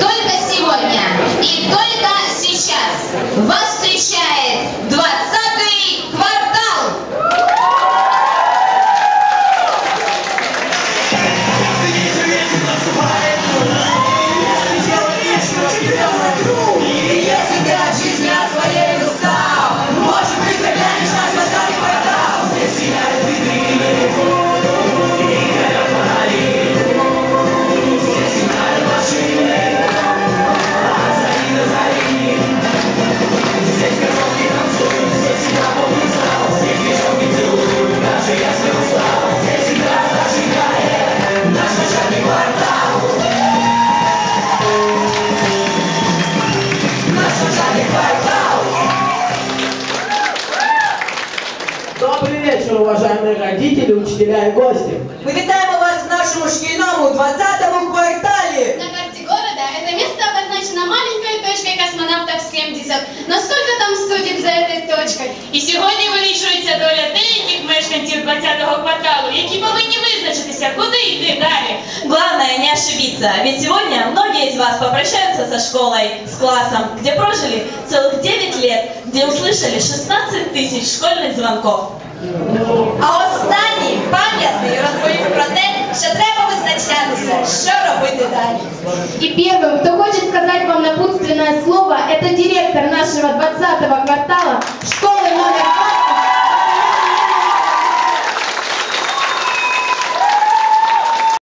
Только сегодня и только сейчас вечер, уважаемые родители, учителя и гости. Ми вітаємо вас в нашому шкільному 20-му кварталі. На карте города это место обозначено маленькой точкой космонавтов 70. Но сколько там судеб за этой точкой? І сьогодні вирішується доля деяких мешканців 20-го кварталу, які повинні визначитися, куди йти далі. Главное не ошибиться, ведь сегодня многие из вас попрощаются со школой, с классом, где прожили целых 9 лет, где услышали 16 тысяч школьных звонков. А останній пам'ятний розповів про те, що треба визначатися, що робити далі. И первым, кто хочет сказать вам напутственное слово, это директор нашего 20-го квартала, школы